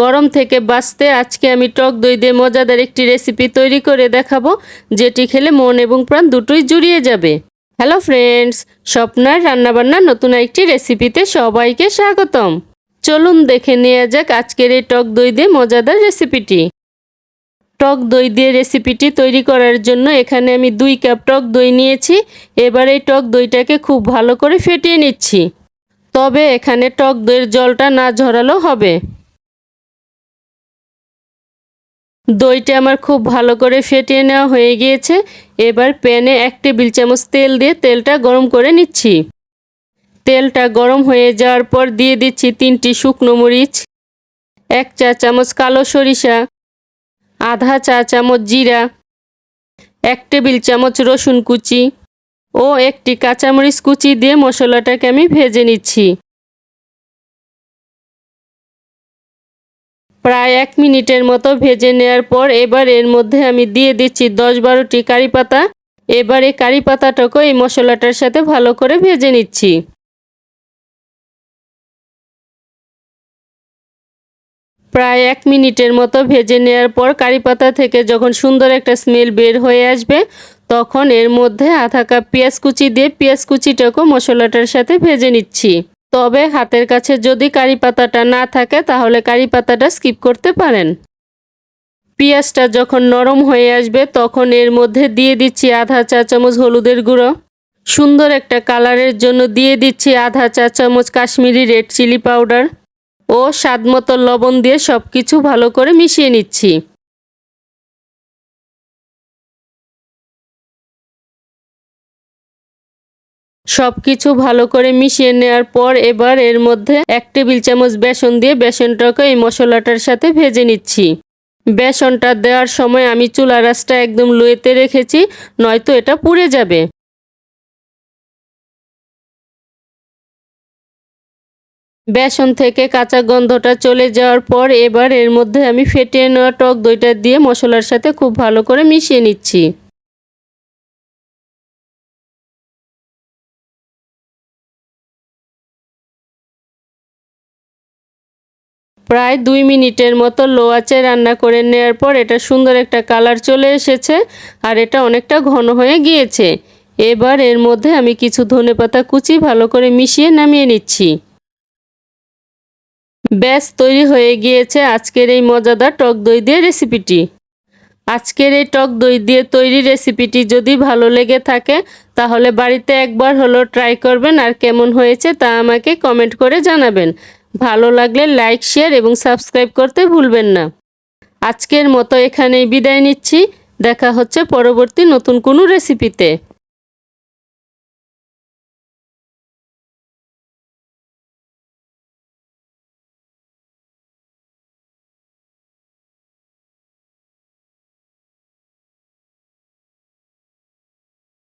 গরম থেকে বাঁচতে আজকে আমি টক দই দিয়ে মজাদার একটি রেসিপি তৈরি করে দেখাবো, যেটি খেলে মন এবং প্রাণ দুটোই জুড়িয়ে যাবে। হ্যালো ফ্রেন্ডস স্বপ্নার রান্নাবান্নার নতুন একটি রেসিপিতে সবাইকে স্বাগতম। চলুন দেখে নেওয়া যাক আজকের এই টক দই দিয়ে মজাদার রেসিপিটি টক দই দিয়ে রেসিপিটি তৈরি করার জন্য এখানে আমি দুই কাপ টক দই নিয়েছি, এবার এই টক দইটাকে খুব ভালো করে ফেটিয়ে নিচ্ছি। তবে এখানে টক দইয়ের জলটা না ঝরালো হবে। দইটা আমার খুব ভালো করে ফেটিয়ে নেওয়া হয়ে গিয়েছে। এবার প্যানে এক টেবিল চামচ তেল দিয়ে তেলটা গরম করে নিচ্ছি। তেলটা গরম হয়ে যাওয়ার পর দিয়ে দিচ্ছি তিনটি শুকনো মরিচ, এক চা চামচ কালো সরিষা, আধা চা চামচ জিরা, এক টেবিল চামচ রসুন কুচি ও একটি কাঁচামরিচ কুচি দিয়ে মশলাটাকে আমি ভেজে নিচ্ছি। প্রায় এক মিনিটের মতো ভেজে নেওয়ার পর এবার এর মধ্যে আমি দিয়ে দিচ্ছি দশ বারোটি কারি পাতা। এবার এই কারি পাতাটাকেও এই মশলাটার সাথে ভালো করে ভেজে নিচ্ছি। প্রায় এক মিনিটের মতো ভেজে নেওয়ার পর কারি পাতা থেকে যখন সুন্দর একটা স্মেল বের হয়ে আসবে, তখন এর মধ্যে আধা কাপ পেঁয়াজ কুচি দিয়ে পেঁয়াজ কুচিটাকেও মশলাটার সাথে ভেজে নিচ্ছি। তবে হাতের কাছে যদি কারি পাতাটা না থাকে, তাহলে কারি পাতাটা স্কিপ করতে পারেন। পেঁয়াজটা যখন নরম হয়ে আসবে, তখন এর মধ্যে দিয়ে দিচ্ছি আধা চা চামচ হলুদের গুঁড়ো। সুন্দর একটা কালারের জন্য দিয়ে দিচ্ছি আধা চা চামচ কাশ্মীরি রেড চিলি পাউডার। ও স্বাদ মতো লবণ দিয়ে সব কিছু ভালো করে মিশিয়ে নিচ্ছি। সব কিছু ভালো করে মিশিয়ে নেওয়ার পর এবার এর মধ্যে এক টেবিল চামচ বেসন দিয়ে বেসনটাকে এই মশলাটার সাথে ভেজে নিচ্ছি। বেসনটা দেওয়ার সময় আমি চুলা রাসটা একদম লোয়েতে রেখেছি, নয়তো এটা পুড়ে যাবে। বেসন থেকে কাঁচা গন্ধটা চলে যাওয়ার পর এবার এর মধ্যে আমি ফেটিয়ে নেওয়া টক দইটা দিয়ে মশলার সাথে খুব ভালো করে মিশিয়ে নিচ্ছি। প্রায় দুই মিনিটের মতো লো রান্না করে নেওয়ার পর এটা সুন্দর একটা কালার চলে এসেছে আর এটা অনেকটা ঘন হয়ে গিয়েছে। এবার এর মধ্যে আমি কিছু ধনেপাতা কুচি ভালো করে মিশিয়ে নামিয়ে নিচ্ছি। ব্যাস, তৈরি হয়ে গিয়েছে আজকের এই মজাদার টক দই দিয়ে রেসিপিটি। আজকের এই টক দই দিয়ে তৈরি রেসিপিটি যদি ভালো লেগে থাকে, তাহলে বাড়িতে একবার হলো ট্রাই করবেন আর কেমন হয়েছে তা আমাকে কমেন্ট করে জানাবেন। ভালো লাগলে লাইক, শেয়ার এবং সাবস্ক্রাইব করতে ভুলবেন না। আজকের মতো এখানেই বিদায় নিচ্ছি। দেখা হচ্ছে পরবর্তী নতুন কোনো রেসিপিতে।